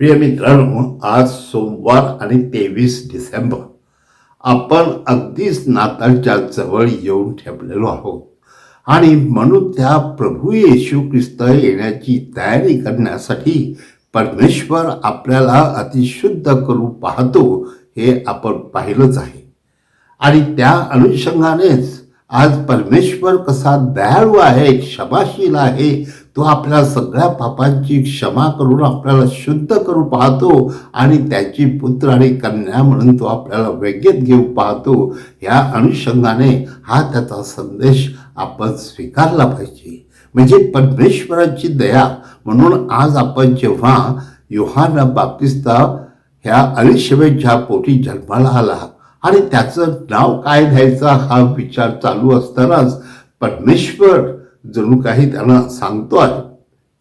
प्रिय मित्रांनो आज सोमवार आणि तेवीस डिसेंबर. आपण अगदीच नाताळच्या जवळ येऊन ठेपलेलो आहोत. आणि म्हणून त्या प्रभू येशू ख्रिस्त येण्याची तयारी करण्यासाठी परमेश्वर आपल्याला अतिशुद्ध करू पाहतो हे आपण पाहिलंच आहे. आणि त्या अनुषंगानेच आज परमेश्वर कसा दयाळू आहे क्षमाशील आहे तो आपल्या सगळ्या पापांची क्षमा करून आपल्याला शुद्ध करू पाहतो आणि त्याची पुत्र आणि कन्या म्हणून तो आपल्याला वेगेत घेऊ पाहतो. या अनुषंगाने हा त्याचा संदेश आपण स्वीकारला पाहिजे. म्हणजे परमेश्वराची दया म्हणून आज आपण जेव्हा योहान बाप्तिस्ता ह्या अलिशबेच्या पोटी जन्माला आला आणि त्याचं नाव काय द्यायचा हा विचार चालू असतानाच परमेश्वर जणू काही त्यांना सांगतो आहे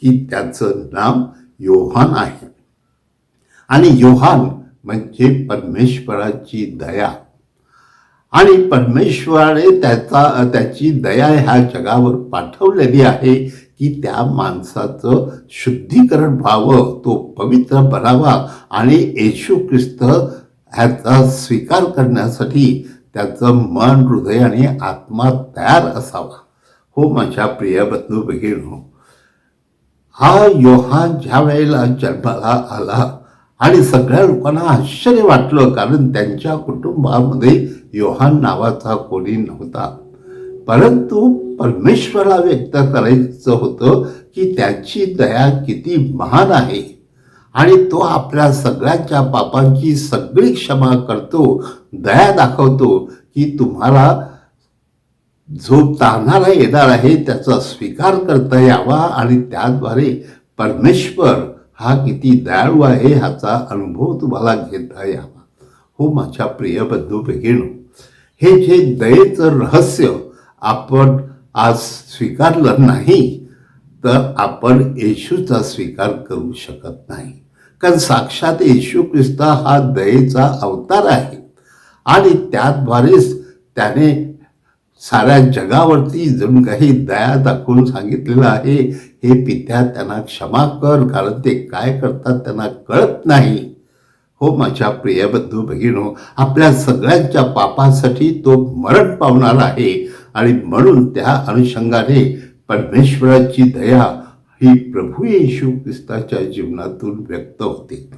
की त्याचं नाव योहान आहे. आणि योहान म्हणजे परमेश्वराची दया. आणि परमेश्वराने त्याचा त्याची दया ह्या जगावर पाठवलेली आहे की त्या माणसाचं शुद्धीकरण व्हावं तो पवित्र बनावा आणि येशू ख्रिस्त ह्याचा स्वीकार करण्यासाठी त्याचं मन हृदय आणि आत्मा तयार असावा. हो माझ्या प्रिय बंधू भगिनो हा योहान ज्या वेळेला जन्माला आला आणि सगळ्या लोकांना आश्चर्य वाटलं कारण त्यांच्या कुटुंबामध्ये योहान नावाचा कोणी नव्हता. परंतु परमेश्वराला व्यक्त करायचं होतं की त्याची दया किती महान आहे. आणि तो आपल्या सगळ्यांच्या पापांची सगळी क्षमा करतो दया दाखवतो की तुम्हाला जो तान्हाला येणार आहे त्याचा स्वीकार करता यावा आणि त्याद्वारे परमेश्वर हा किती दयाळू आहे ह्याचा अनुभव तुम्हाला घेता यावा. हो माझ्या प्रिय बंधू भगिनो हे जे दयेचं रहस्य आपण आज स्वीकारलं नाही तर आपण येशूचा स्वीकार करू शकत नाही. कारण साक्षात येशू ख्रिस्ता हा दयेचा अवतार आहे. आणि त्याद्वारेच त्याने साऱ्या जगावरती जणू काही दया दाखवून सांगितलेलं आहे. हे पित्या त्यांना क्षमा कर कारण ते काय करतात त्यांना कळत नाही. हो माझ्या प्रिय बंधू भगिनो आपल्या सगळ्यांच्या पापासाठी तो मरण पावणार आहे. आणि म्हणून त्या अनुषंगाने परमेश्वराची दया ही प्रभू येशू ख्रिस्ताच्या जीवनातून व्यक्त होते.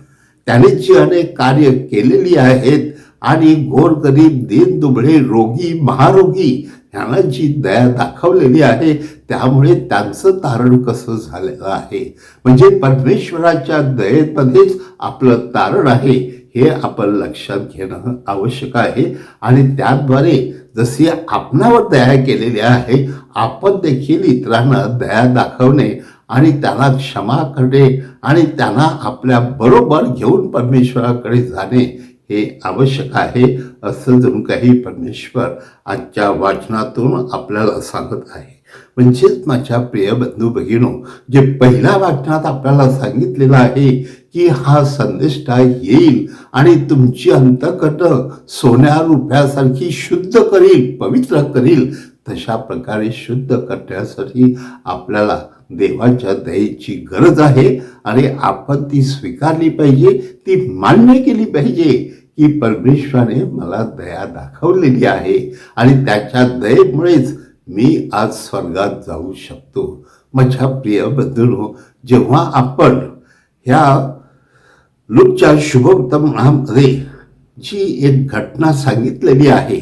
त्याने जी अनेक कार्य केलेली आहेत आणि गोरगरीब दीन दुबळे रोगी महारोगी यांना जी दया दाखवलेली आहे त्यामुळे त्यांचं तारण कसं झालेलं आहे? म्हणजे परमेश्वराच्या दयेमध्येच आपलं तारण आहे हे आपण लक्षात घेणं आवश्यक आहे. आणि त्याद्वारे जशी आपणावर दया केलेली आहे आपण देखील इतरांना दया दाखवणे आणि त्यांना क्षमा करणे आणि त्यांना आपल्या बरोबर घेऊन परमेश्वराकडे जाणे हे आवश्यक आहे असं जणू काही परमेश्वर आजच्या वाचनातून आपल्याला सांगत आहे. म्हणजेच माझ्या प्रिय बंधू भगिनो जे पहिल्या वाचनात आपल्याला सांगितलेलं आहे की हा संदेष्टा येईल आणि तुमची अंतकट सोन्या रुपयासारखी शुद्ध करील पवित्र करील तशा प्रकारे शुद्ध करण्यासाठी आपल्याला देवाच्या दयेची गरज आहे आणि आपण ती स्वीकारली पाहिजे ती मान्य केली पाहिजे. की परमेश्वराने मला दया दाखवलेली आहे आणि त्याच्या दयेमुळेच मी आज स्वर्गात जाऊ शकतो. माझ्या प्रिय बंधूंनो जेव्हा आपण ह्या लुकच्या शुभोत्तमामध्ये जी एक घटना सांगितलेली आहे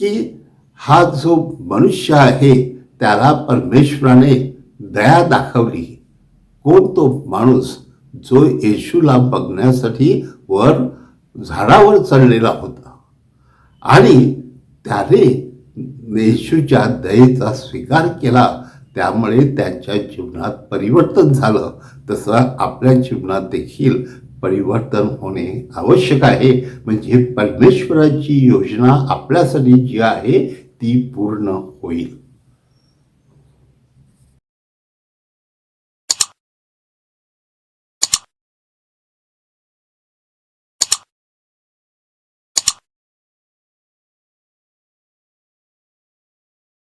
की हा जो मनुष्य आहे त्याला परमेश्वराने दया दाखवली. कोण तो माणूस जो येशूला बघण्यासाठी वर झाडावर चढलेला होता. आणि त्याने येशूच्या दयेचा स्वीकार केला. त्यामुळे त्याच्या जीवनात परिवर्तन झालं. तसं आपल्या जीवनात देखील परिवर्तन होणे आवश्यक आहे. म्हणजे परमेश्वराची योजना आपल्यासाठी जी आहे ती पूर्ण होईल.